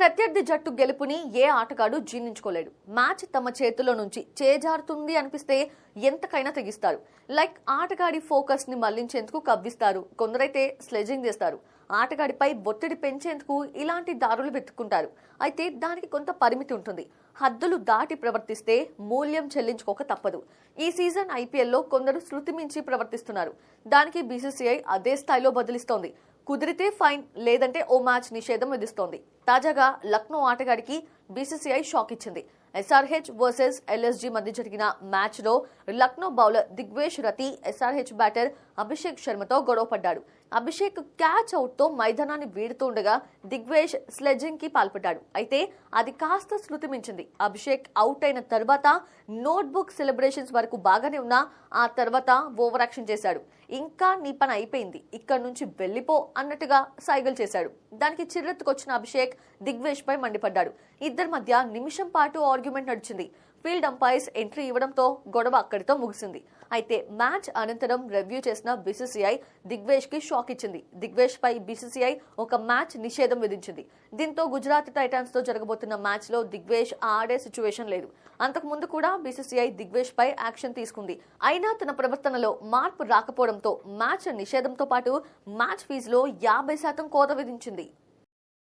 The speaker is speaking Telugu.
ప్రత్యర్థి జట్టు గెలుపుని ఏ ఆటగాడు జీర్ణించుకోలేడు. మ్యాచ్ తమ చేతిలో నుంచి చేజారుతుంది అనిపిస్తే ఎంతకైనా తెగిస్తారు. లైక్ ఆటగాడి ఫోకస్ని మళ్ళించేందుకు కవ్విస్తారు. కొందరైతే స్లెజింగ్ చేస్తారు. ఆటగాడిపై ఒత్తిడి పెంచేందుకు ఇలాంటి దారులు వెతుక్కుంటారు. అయితే దానికి కొంత పరిమితి ఉంటుంది. హద్దులు దాటి ప్రవర్తిస్తే మూల్యం చెల్లించుకోక తప్పదు. ఈ సీజన్ ఐపీఎల్లో కొందరు శృతి మించి ప్రవర్తిస్తున్నారు. దానికి బీసీసీఐ అదే స్థాయిలో బదిలిస్తోంది. కుదిరితే ఫైన్ లేదంటే ఓ మ్యాచ్ నిషేధం విధిస్తోంది. తాజాగా లక్నో ఆటగాడికి బీసీసీఐ షాక్ ఇచ్చింది. ఎస్ఆర్హెచ్ వర్సెస్ ఎల్ఎస్జీ మధ్య జరిగిన మ్యాచ్లో Lucknow bowler Digvesh Rathi SRH batter Abhishek శర్మతో గొడవ పడ్డాడు అభిషేక్ క్యాచ్ అవుట్తో మైదానాన్ని వీడుతుండగా దిగ్వేష్ స్లెడ్జింగ్కి పాల్పడ్డాడు. అయితే అది కాస్త శృతి మించింది అభిషేక్ అవుట్ అయిన తర్వాత నోట్బుక్ సెలబ్రేషన్స్ వరకు బాగానే ఉన్నా ఆ తర్వాత ఓవర్ యాక్షన్ చేశాడు. ఇంకా నీ పని అయిపోయింది. ఇక్కడ నుంచి వెళ్ళిపో అన్నట్టుగా సైగలు చేశాడు. దానికి చిర్రెత్తుకొచ్చిన అభిషేక్ దిగ్వేష్ పై మండిపడ్డాడు. ఇద్దరి మధ్య నిమిషం పాటు ఆర్గ్యుమెంట్ నడిచింది. ఫీల్డ్ అంపైర్స్ ఎంట్రీ ఇవ్వడంతో గొడవ అక్కడితో ముగిసింది. అయితే మ్యాచ్ అనంతరం రివ్యూ చేసిన బీసీసీఐ దిగ్వేష్కి షాక్ ఇచ్చింది. దిగ్వేష్ పై బీసీసీఐ ఒక మ్యాచ్ నిషేధం విధించింది. దీంతో గుజరాత్ టైటాన్స్తో జరగబోతున్న మ్యాచ్లో దిగ్వేష్ ఆడే సిచ్యువేషన్ లేదు. అంతకుముందు కూడా బీసీసీఐ దిగ్వేష్ పై యాక్షన్ తీసుకుంది. అయినా తన ప్రవర్తనలో మార్పు రాకపోవడంతో మ్యాచ్ నిషేధంతో పాటు మ్యాచ్ ఫీజులో యాభై శాతం కోత విధించింది.